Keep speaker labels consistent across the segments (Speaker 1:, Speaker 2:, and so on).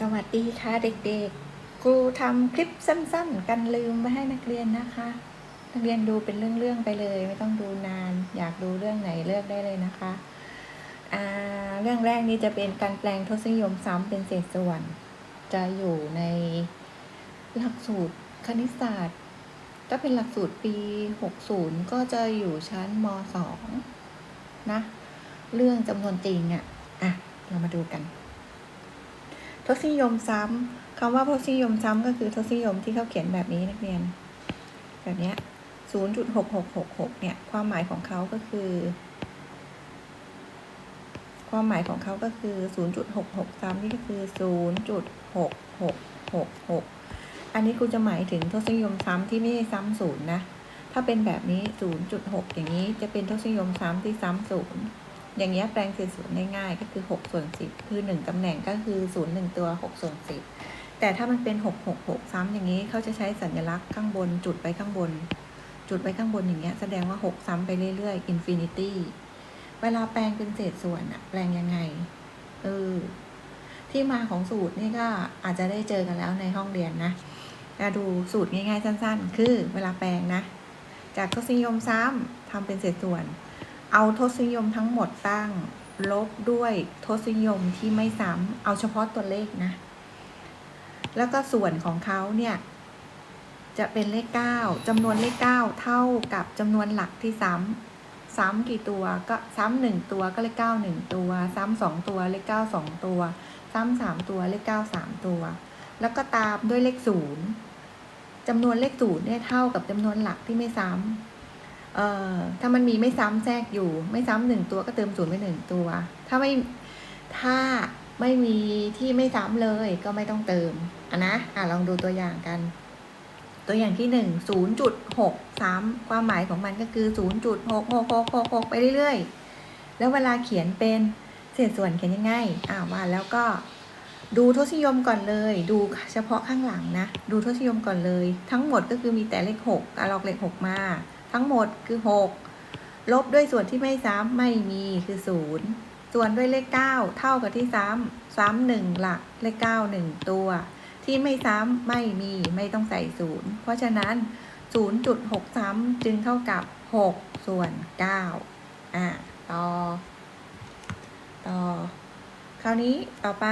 Speaker 1: สวัสดีค่ะเด็กๆ ครูทำคลิปสั้นๆ กันลืมมาให้นักเรียนนะคะ นักเรียนดูเป็นเรื่องๆไปเลย ไม่ต้องดูนาน อยากดูเรื่องไหนเลือกได้เลยนะคะเรื่องแรกนี้จะเป็นการแปลงทศนิยมซ้ำเป็นเศษส่วน จะอยู่ในหลักสูตรคณิตศาสตร์ถ้าเป็นหลักสูตรปี 60 ก็จะอยู่ชั้นม .2 นะ เรื่องจำนวนจริงอะ่ะ อะ เรามาดูกัน ทศนิยมซ้ำคำว่าทศนิยมซ้ำก็คือทศนิยมที่เขาเขียนแบบนี้นักเรียน แบบเนี้ยศูนย์จุดหกหกหกหกเนี่ย ความหมายของเขาก็คือ ความหมายของเขาก็คือศูนย์จุดหกหกซ้ำนี่ก็คือศูนย์จุดหกหกหกหกอันนี้ครูจะหมายถึงทศนิยมซ้ำที่ไม่ได้ซ้ำศูนย์นะ ถ้าเป็นแบบนี้ศูนย์จุดหกอย่างนี้จะเป็นทศนิยมซ้ำที่ซ้ำศูนย์ อย่างเงี้ยแปลงเศษศูนย์ง่ายๆก็คือ6ส่วน10 คือ 1ตำแหน่งก็คือ0 1ตัว6ส่วน10 แต่ถ้ามันเป็น 6 6 6 ซ้ำอย่างนี้เขาจะใช้สัญลักษณ์ข้างบน จุดไว้ข้างบน จุดไว้ข้างบนอย่างเงี้ยแสดงว่า 6 ซ้ำไปเรื่อยๆ infinity เวลาแปลงเป็นเศษส่วนอะแปลงยังไงเออที่มาของสูตรนี่ก็อาจจะได้เจอกันแล้วในห้องเรียนนะมาดูสูตรง่ายๆสั้น ๆ คือเวลาแปลงนะ จากทศนิยมซ้ำทำเป็นเศษส่วน เอาทศนิยมทั้งหมดตั้ง ลบด้วยทศนิยมที่ไม่ซ้ำเอาเฉพาะตัวเลขนะ แล้วก็ส่วนของเขาเนี่ย จะเป็นเลขเก้าจำนวนเลขเก้าเท่ากับจำนวนหลักที่ซ้ำซ้ำกี่ตัวก็ซ้ำหนึ่งตัวก็เลขเก้าหนึ่งตัว ซ้ำสองตัวเลขเก้าสองตัว ซ้ำสามตัวเลขเก้าสามตัว แล้วก็ตามด้วยเลขศูนย์จำนวนเลขศูนย์เนี่ยเท่ากับจำนวนหลักที่ไม่ซ้ำ เอ่อถ้ามันมีไม่ซ้ำแทรกอยู่ ไม่ซ้ำหนึ่งตัวก็เติมศูนย์ไปหนึ่งตัว ถ้าไม่ถ้าไม่มีที่ไม่ซ้ำเลยก็ไม่ต้องเติมอะนะอะลองดูตัวอย่างกัน ตัวอย่างที่หนึ่งศูนย์จุดหกซ้ำความหมายของมันก็คือศูนย์จุดหกหกหกหกหกไปเรื่อยๆ แล้วเวลาเขียนเป็นเศษส่วนเขียนยังไงอ่าว่าแล้วก็ดูทศนิยมก่อนเลย ดูเฉพาะข้างหลังนะ ดูทศนิยมก่อนเลย ทั้งหมดก็คือมีแต่เลขหกอะลอกเลขหกมา ทั้งหมดคือ 6 ลบด้วยส่วนที่ไม่ซ้ำไม่มีคือ 0 ส่วนด้วยเลข 9 เท่ากับที่ซ้ำซ้ำหนึ่งหลักเลข 9 1 ตัว ที่ไม่ซ้ำไม่มีไม่ต้องใส่ 0 เพราะฉะนั้น 0.6 ซ้ำจึงเท่ากับ 6 ส่วน 9 อะต่อ ต่อ คราวนี้ต่อไป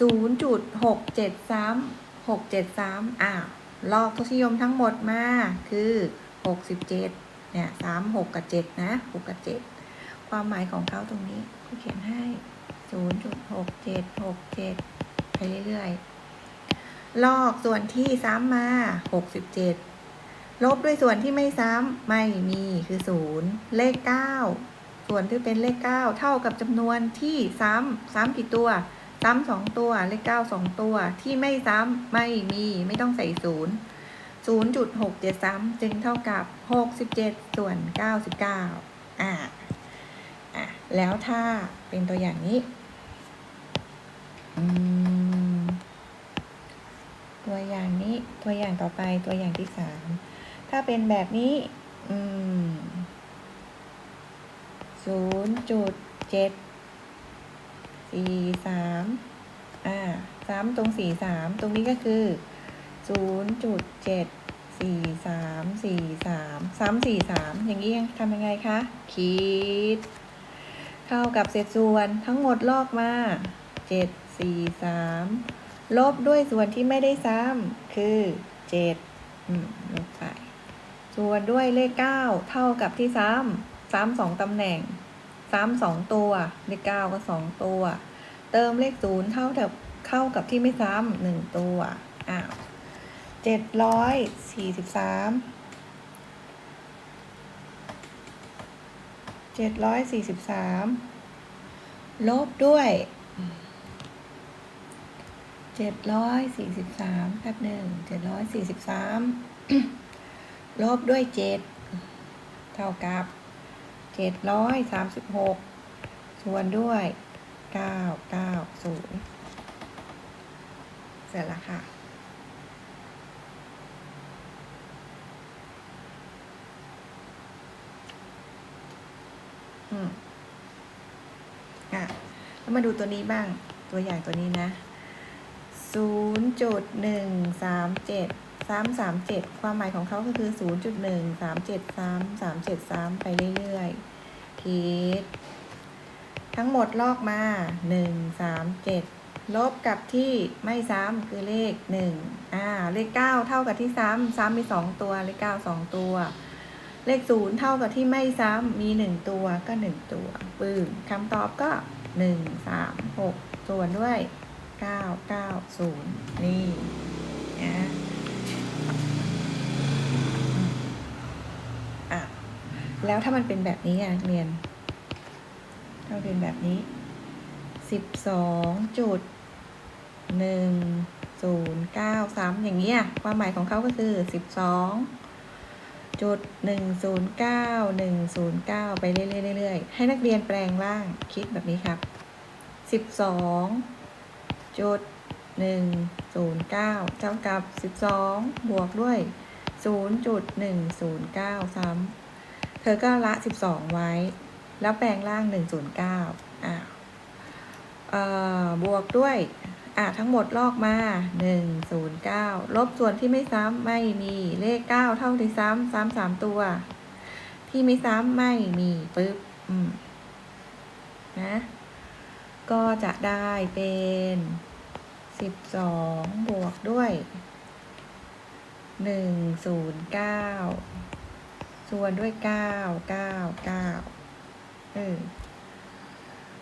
Speaker 1: 0.67ซ้ำ67ซ้ำอะลอกทศนิยมทั้งหมดมาคือ หกสิบเจ็ดเนี่ยสามหกกับเจ็ดนะหกกับเจ็ดความหมายของเขาตรงนี้เขาเขียนให้ศูนย์จุดหกเจ็ดหกเจ็ดไปเรื่อยๆ ลอกส่วนที่ซ้ำมาหกสิบเจ็ดลบด้วยส่วนที่ไม่ซ้ำไม่มีคือศูนย์เลขเก้าส่วนที่เป็นเลขเก้าเท่ากับจำนวนที่ซ้ำซ้ำกี่ตัว ซ้ำสองตัวเลขเก้าสองตัวที่ไม่ซ้ำไม่มีไม่ต้องใส่ศูนย์ 0.673 จึงเท่ากับ 67 ส่วน 99 อ่าอะแล้วถ้าเป็นตัวอย่างนี้ ตัวอย่างนี้ ตัวอย่างต่อไป ตัวอย่างที่สาม ถ้าเป็นแบบนี้ อืม0.7 43อ่าสามตรง43ตรงนี้ก็คือ0.7 สี่สามสี่สามสามสี่สามอย่างนี้ยังทำยังไงคะ คิดเท่ากับเศษส่วนทั้งหมดลอกมาเจ็ดสี่สามลบด้วยส่วนที่ไม่ได้ซ้ำคือเจ็ดลบไป ส่วนด้วยเลขเก้าเท่ากับที่ซ้ำซ้ำสองตำแหน่งซ้ำสองตัว เลขเก้าก็สองตัว เติมเลขศูนย์เท่ากับเข้ากับที่ไม่ซ้ำหนึ่งตัว อ้าว เจ็ดร้อยสี่สิบสามเจ็ดร้อยสี่สิบสามลบด้วยเจ็ดร้อยสี่สิบสามแป๊บหนึ่งเจ็ดร้อยสี่สิบสามลบด้วยเจ็ดเท่ากับเจ็ดร้อยสามสิบหกส่วนด้วยเก้าเก้าศูนย์เสร็จแล้วค่ะ อืมอะแล้วมาดูตัวนี้บ้าง ตัวอย่างตัวนี้นะศูนย์จุดหนึ่งสามเจ็ดสามสามเจ็ดความหมายของเขาก็คือศูนย์จุดหนึ่งสามเจ็ดสามสามเจ็ดสามไปเรื่อยๆทิศทั้งหมดลอกมาหนึ่งสามเจ็ดลบกับที่ไม่ซ้ำคือเลขหนึ่งอ่า เลขเก้าเท่ากับที่ซ้ำซ้ำมีสองตัว เลขเก้าสองตัว เลขศูนย์เท่ากับที่ไม่ซ้ำมีหนึ่งตัวก็หนึ่งตัวปึ้งคำตอบก็หนึ่งสามหกส่วนด้วยเก้าเก้าศูนย์นี่นะอะแล้วถ้ามันเป็นแบบนี้อะเรียนถ้ามันเป็นแบบนี้สิบสองจุดหนึ่งศูนย์เก้าสามอย่างเงี้ยความหมายของเขาก็คือสิบสอง จุดหนึ่งศูนย์เก้าหนึ่งศูนย์เก้าไปเรื่อยๆ ให้นักเรียนแปลงร่างคิดแบบนี้ครับสิบสองจุดหนึ่งศูนย์เก้าเท่ากับสิบสองบวกด้วยศูนย์จุดหนึ่งศูนย์เก้าซ้ำ เธอก็ละสิบสองไว้ แล้วแปลงร่างหนึ่งศูนย์เก้าอ่าเอ่อบวกด้วย อะทั้งหมดลอกมาหนึ่งศูนย์เก้าลบส่วนที่ไม่ซ้ำไม่มีเลขเก้าเท่าที่ซ้ำซ้ำสามตัว ที่ไม่ซ้ำไม่มีปึ๊บอืมนะก็จะได้เป็นสิบสองบวกด้วยหนึ่งศูนย์เก้าส่วนด้วยเก้าเก้าเก้าเออ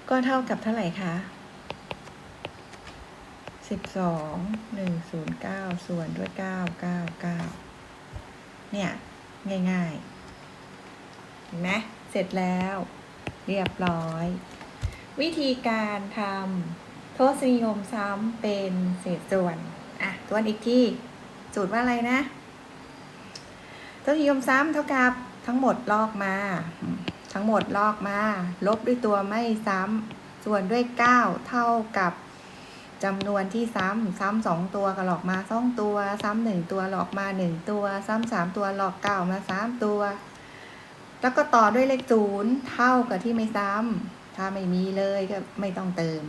Speaker 1: ก็เท่ากับเท่าไหร่คะ สิบสองหนึ่งศูนย์เก้าส่วนด้วยเก้าเก้าเก้าเนี่ย ง่ายๆเห็นไหมเสร็จแล้ว เรียบร้อย วิธีการทำทศนิยมซ้ำเป็นเศษส่วน อะทวนอีกที่สูตรว่าอะไรนะทศนิยมซ้ำเท่ากับทั้งหมดลอกมา ทั้งหมดลอกมา ลบด้วยตัวไม่ซ้ำส่วนด้วย 9 เท่ากับ จำนวนที่ซ้ำซ้ำสองตัวก็หลอกมาสองตัว ซ้ำหนึ่งตัวหลอกมาหนึ่งตัว ซ้ำสามตัวหลอกเก้ามาสามตัว แล้วก็ต่อด้วยเลขศูนย์เท่ากับที่ไม่ซ้ำถ้าไม่มีเลยก็ไม่ต้องเติม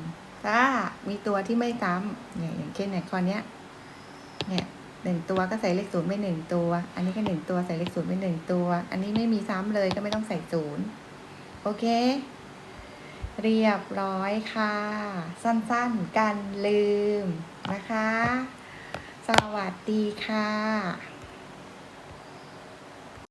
Speaker 1: ถ้ามีตัวที่ไม่ซ้ำเนี่ยอย่างเช่นเนี่ยข้อเนี้ยเนี่ยหนึ่งตัวก็ใส่เลขศูนย์ไปหนึ่งตัว อันนี้ก็หนึ่งตัวใส่เลขศูนย์ไปหนึ่งตัว อันนี้ไม่มีซ้ำเลยก็ไม่ต้องใส่ศูนย์โอเค เรียบร้อยค่ะ สั้นๆ กันลืมนะคะ สวัสดีค่ะ